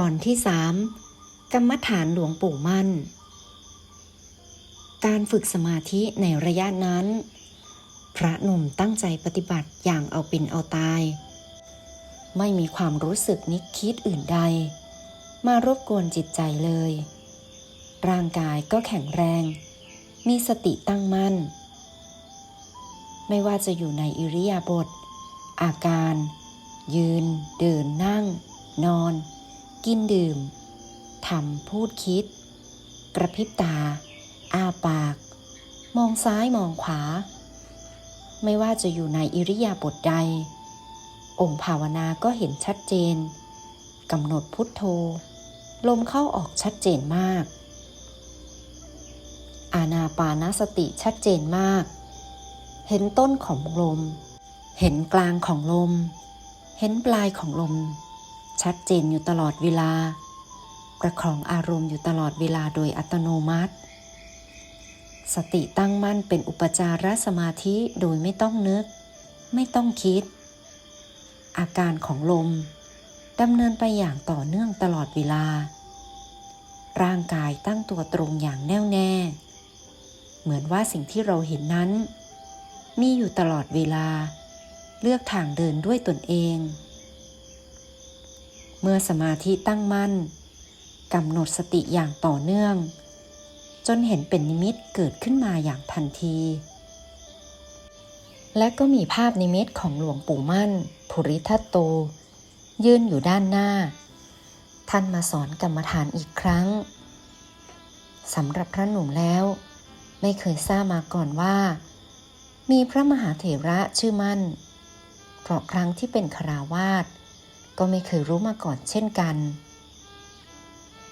ตอนที่สามกรรมฐานหลวงปู่มั่น การฝึกสมาธิในระยะนั้น พระหนุ่มตั้งใจปฏิบัติอย่างเอาเป็นเอาตาย ไม่มีความรู้สึกนึกคิดอื่นใด มารบกวนจิตใจเลย ร่างกายก็แข็งแรง มีสติตั้งมั่น ไม่ว่าจะอยู่ในอิริยาบถอาการ ยืน เดินนั่ง นอน กินดื่มทำพูดคิด กระพริบตา อ้าปาก มองซ้ายมองขวา ไม่ว่าจะอยู่ในอิริยาบถใด องค์ภาวนาก็เห็นชัดเจนกำหนดพุทโธ ลมเข้าออกชัดเจนมาก อานาปานสติชัดเจนมาก เห็นต้นของลม เห็นกลางของลม เห็นปลายของลม ชัดเจนอยู่ตลอดเวลา ประคองอารมณ์อยู่ตลอดเวลาโดยอัตโนมัติ สติตั้งมั่นเป็นอุปจารสมาธิโดยไม่ต้องนึก ไม่ต้องคิด อาการของลมดำเนินไปอย่างต่อเนื่องตลอดเวลา ร่างกายตั้งตัวตรงอย่างแน่วแน่ เหมือนว่าสิ่งที่เราเห็นนั้น มีอยู่ตลอดเวลา เลือกทางเดินด้วยตนเอง เมื่อสมาธิตั้งมั่นกำหนดสติอย่างต่อเนื่อง จนเห็นเป็นนิมิตเกิดขึ้นมาอย่างทันที และก็มีภาพนิมิตของหลวงปู่มั่น ภูริทัตโต ยืนอยู่ด้านหน้า ท่านมาสอนกรรมฐานอีกครั้งสำหรับพระหนุ่มแล้ว ไม่เคยทราบมาก่อนว่า มีพระมหาเถระชื่อมั่น เพราะครั้งที่เป็นคราวาส ก็ไม่เคยรู้มาก่อนเช่นกัน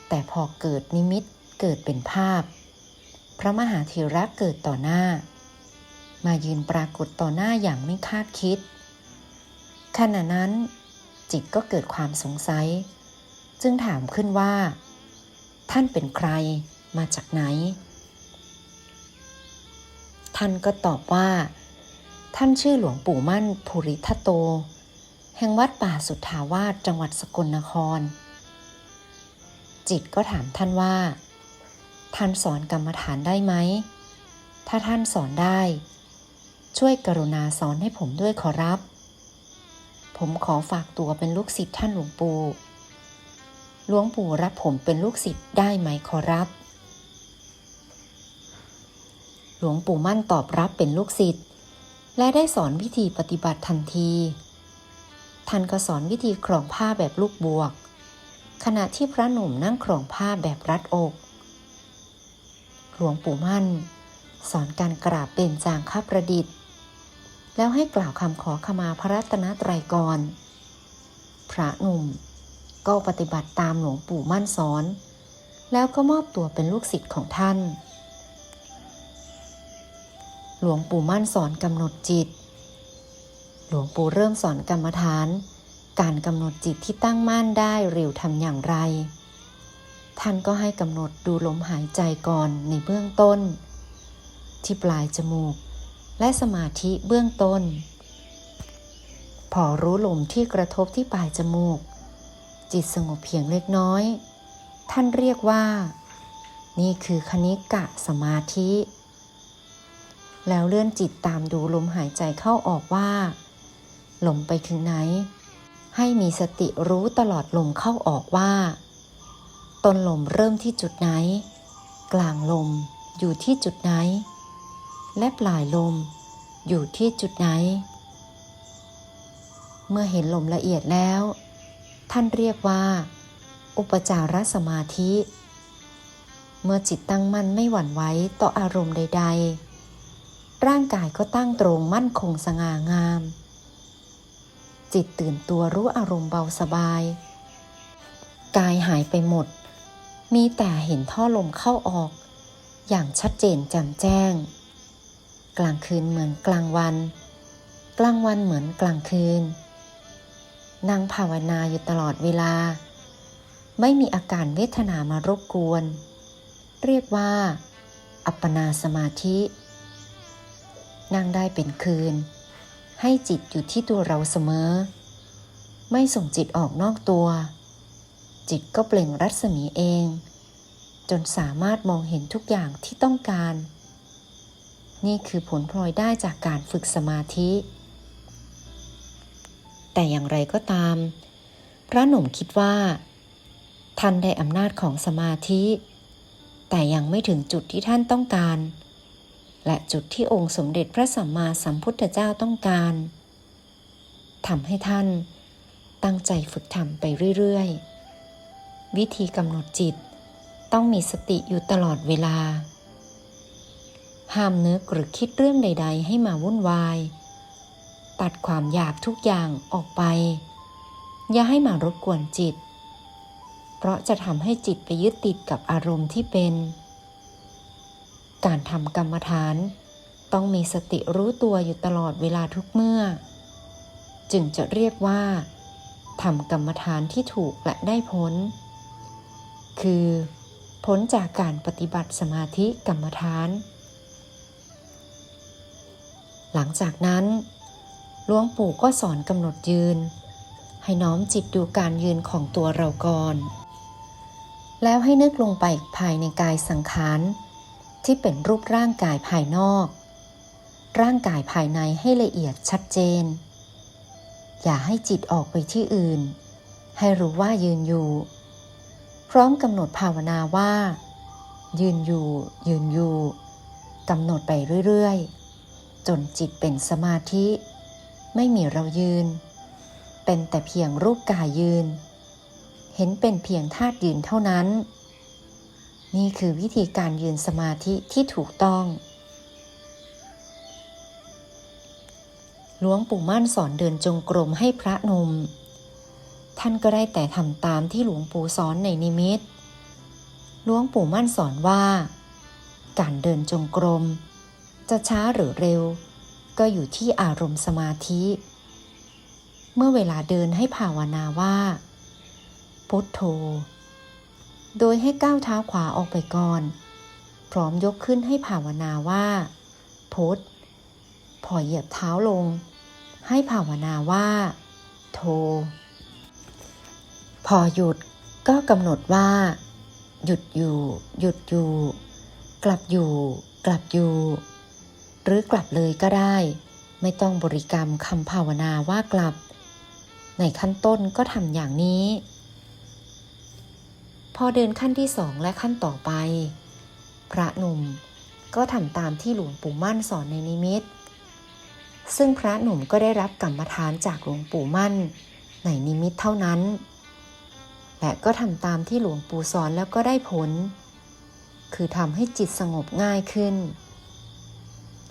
แต่พอเกิดนิมิตเกิดเป็นภาพ พระมหาเถระเกิดต่อหน้า มายืนปรากฏต่อหน้าอย่างไม่คาดคิด ขณะนั้น จิตก็เกิดความสงสัย จึงถามขึ้นว่า ท่านเป็นใครมาจากไหน ท่านก็ตอบว่า ท่านชื่อหลวงปู่มั่นภูริทัตโต แห่งวัดป่าสุทธาวาสจังหวัดสกลนคร จิตก็ถามท่านว่า ท่านสอนกรรมฐานได้ไหม ถ้าท่านสอนได้ ช่วยกรุณาสอนให้ผมด้วยขอรับ ผมขอฝากตัวเป็นลูกศิษย์ท่านหลวงปู่หลวงปู่รับผมเป็นลูกศิษย์ได้ไหมขอรับ หลวงปู่มั่นตอบรับเป็นลูกศิษย์และได้สอนวิธีปฏิบัติทันที ท่านก็สอนวิธีครองผ้าแบบลูกบวก ขณะที่พระหนุ่มนั่งครองผ้าแบบรัดอก หลวงปู่มั่น สอนการกราบเป็นจางคประดิษฐ์ แล้วให้กล่าวคำขอขมาพระรัตนตรัยก่อนพระหนุ่มก็ปฏิบัติตามหลวงปู่มั่นสอน แล้วก็มอบตัวเป็นลูกศิษย์ของท่าน หลวงปู่มั่นสอนกำหนดจิต หลวงปู่เริ่มสอนกรรมฐาน การกำหนดจิตที่ตั้งมั่นได้เร็วทำอย่างไร ท่านก็ให้กำหนดดูลมหายใจก่อนในเบื้องต้น ที่ปลายจมูก และสมาธิเบื้องต้น พอรู้ลมที่กระทบที่ปลายจมูก จิตสงบเพียงเล็กน้อย ท่านเรียกว่า นี่คือคณิกะสมาธิแล้วเลื่อนจิตตามดูลมหายใจเข้าออกว่า ลมไปถึงไหน ให้มีสติรู้ตลอดลมเข้าออกว่า ต้นลมเริ่มที่จุดไหน กลางลมอยู่ที่จุดไหน และปลายลมอยู่ที่จุดไหน เมื่อเห็นลมละเอียดแล้ว ท่านเรียกว่า อุปจารสมาธิ เมื่อจิตตั้งมั่นไม่หวั่นไหวต่ออารมณ์ใด ๆ ร่างกายก็ตั้งตรงมั่นคงสง่างาม จิตตื่นตัวรู้อารมณ์เบาสบาย กายหายไปหมด มีแต่เห็นท่อลมเข้าออก อย่างชัดเจนแจ่มแจ้ง กลางคืนเหมือนกลางวัน กลางวันเหมือนกลางคืน นั่งภาวนาอยู่ตลอดเวลา ไม่มีอาการเวทนามารบกวน เรียกว่า อัปปนาสมาธิ นั่งได้เป็นคืน ให้จิตอยู่ที่ตัวเราเสมอ ไม่ส่งจิตออกนอกตัว จิตก็เปล่งรัศมีเอง จนสามารถมองเห็นทุกอย่างที่ต้องการ นี่คือผลพลอยได้จากการฝึกสมาธิ แต่อย่างไรก็ตาม พระหนุ่มคิดว่า ท่านได้อำนาจของสมาธิ แต่ยังไม่ถึงจุดที่ท่านต้องการ และจุดที่องค์สมเด็จพระสัมมาสัมพุทธเจ้าต้องการทำให้ท่าน ตั้งใจฝึกทำไปเรื่อย ๆ วิธีกำหนดจิตต้องมีสติอยู่ตลอดเวลา ห้ามนึกหรือคิดเรื่องใด ๆ ให้มาวุ่นวาย ตัดความอยากทุกอย่างออกไป อย่าให้มารบกวนจิต เพราะจะทำให้จิตไปยึดติดกับอารมณ์ที่เป็น การทำกรรมฐาน ต้องมีสติรู้ตัวอยู่ตลอดเวลาทุกเมื่อ จึงจะเรียกว่าทำกรรมฐานที่ถูกและได้ผล คือพ้นจากการปฏิบัติสมาธิกรรมฐาน หลังจากนั้นหลวงปู่ก็สอนกำหนดยืน ให้น้อมจิตดูการยืนของตัวเราก่อน แล้วให้นึกลงไปภายในกายสังขาร ที่เป็นรูปร่างกายภายนอก ร่างกายภายในให้ละเอียดชัดเจน อย่าให้จิตออกไปที่อื่น ให้รู้ว่ายืนอยู่ พร้อมกำหนดภาวนาว่า ยืนอยู่ ยืนอยู่กำหนดไปเรื่อยๆ จนจิตเป็นสมาธิ ไม่มีเรายืน เป็นแต่เพียงรูปกายยืน เห็นเป็นเพียงธาตุยืนเท่านั้น นี่คือวิธีการยืนสมาธิที่ถูกต้อง หลวงปู่มั่นสอนเดินจงกรมให้พระนม ท่านก็ได้แต่ทำตามที่หลวงปู่สอนในนิมิต หลวงปู่มั่นสอนว่า การเดินจงกรม จะช้าหรือเร็ว ก็อยู่ที่อารมณ์สมาธิ เมื่อเวลาเดินให้ภาวนาว่า พุทโธ โดยให้ก้าวเท้าขวาออกไปก่อน พร้อมยกขึ้นให้ภาวนาว่าพุทพอเหยียบเท้าลง ให้ภาวนาว่า โท พอหยุดก็กำหนดว่า หยุดอยู่ หยุดอยู่ กลับอยู่ กลับอยู่ หรือกลับเลยก็ได้ ไม่ต้องบริกรรมคำภาวนาว่ากลับ ในขั้นต้นก็ทำอย่างนี้ พอเดินขั้นที่สองและขั้นต่อไป พระหนุ่มก็ทำตามที่หลวงปู่มั่นสอนในนิมิต ซึ่งพระหนุ่มก็ได้รับกรรมฐานจากหลวงปู่มั่น ในนิมิตเท่านั้น และก็ทำตามที่หลวงปู่สอนแล้วก็ได้ผล คือทำให้จิตสงบง่ายขึ้น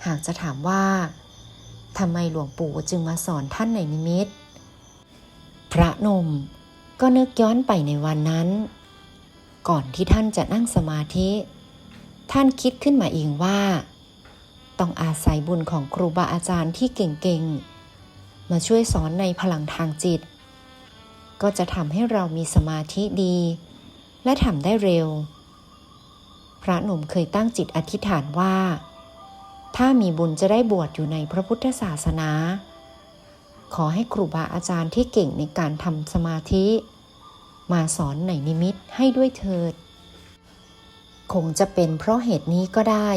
หากจะถามว่าทำไมหลวงปู่จึงมาสอนท่านในนิมิต พระนุ่มก็นึกย้อนไปในวันนั้น ก่อนที่ท่านจะนั่งสมาธิ ท่านคิดขึ้นมาเองว่า ต้องอาศัยบุญของครูบาอาจารย์ที่เก่งๆ มาช่วยสอนในพลังทางจิต ก็จะทำให้เรามีสมาธิดี และทำได้เร็ว พระหนุ่มเคยตั้งจิตอธิษฐานว่า ถ้ามีบุญจะได้บวชอยู่ในพระพุทธศาสนา ขอให้ครูบาอาจารย์ที่เก่งในการทำสมาธิ มาสอนในนิมิตให้ด้วยเถิด คงจะเป็นเพราะเหตุนี้ก็ได้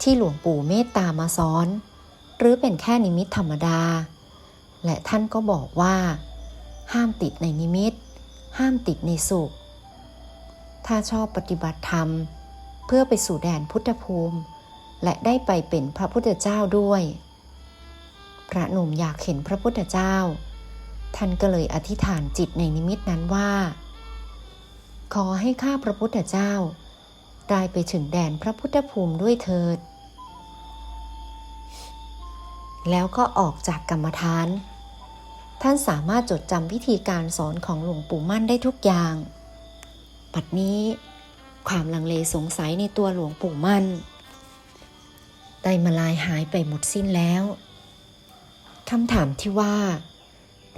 ที่หลวงปู่เมตตามาสอน หรือเป็นแค่นิมิตธรรมดา และท่านก็บอกว่า ห้ามติดในนิมิต ห้ามติดในสุข ถ้าชอบปฏิบัติธรรม เพื่อไปสู่แดนพุทธภูมิ และได้ไปเป็นพระพุทธเจ้าด้วย พระหนุ่มอยากเห็นพระพุทธเจ้า ท่านก็เลยอธิษฐานจิตในนิมิตนั้นว่า ขอให้ข้าพระพุทธเจ้า ได้ไปถึงแดนพระพุทธภูมิด้วยเถิด แล้วก็ออกจากกรรมฐาน ท่านสามารถจดจำวิธีการสอนของหลวงปู่มั่นได้ทุกอย่างปัดนี้ความลังเลสงสัยในตัวหลวงปู่มั่นได้มาลายหายไปหมดสิ้นแล้ว คำถามที่ว่า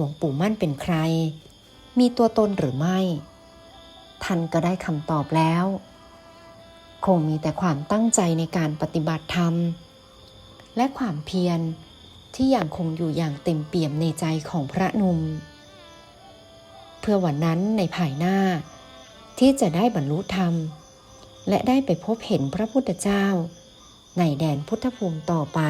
ลวงปู่มั่นเป็นใคร มีตัวตนหรือไม่ ท่านก็ได้คำตอบแล้ว คงมีแต่ความตั้งใจในการปฏิบัติธรรม และความเพียรที่ยังคงอยู่อย่างเต็มเปี่ยมในใจของพระนุ่มเพื่อวันนั้นในภายหน้า ที่จะได้บรรลุธรรม และได้ไปพบเห็นพระพุทธเจ้า ในแดนพุทธภูมิต่อไป